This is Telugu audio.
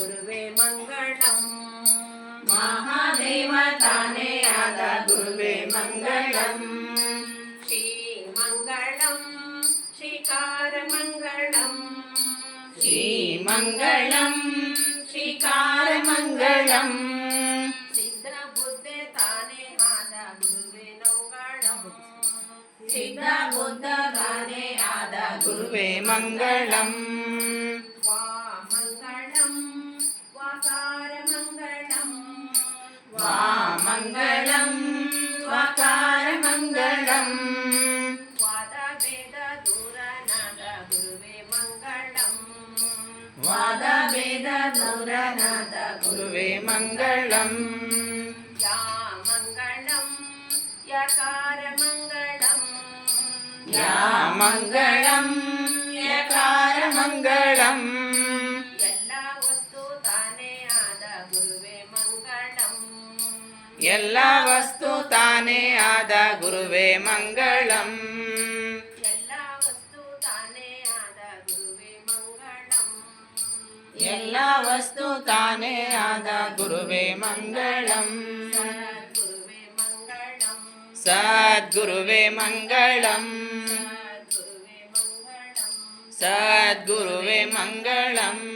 గురువే మంగళం. మహాదేవ తానే ఆద గురువే మంగళం. మంగళం శ్రీకార మంగళం. సిద్ధ బుద్ధ తానే ఆద గురువే నౌగళం సిద్ధ బుద్ధ తానే ఆద గురువే మంగళం. മംഗളം മംഗളം വാദഭേദ ദൂരനാഥ ഗുരുവേ മംഗളം. വാദഭേദ ദൂരനാഥ ഗുരുവേ മംഗളം. യാ മംഗളം യകാര മംഗളം. യാ മംഗളം യകാര മംഗളം. ಎಲ್ಲ ವಸ್ತು ತಾನೇ ಆದ ಗುರುವೇ ಮಂಗಳಂ. ಎಲ್ಲ ವಸ್ತು ತಾನೇ ಆದ ಗುರುವೇ ಮಂಗಳಂ. ಸದ್ಗುರುವೇ ಮಂಗಳಂ. ಗುರುವೇ ಮಂಗಳಂ. ಸದ್ಗುರುವೇ ಮಂಗಳಂ.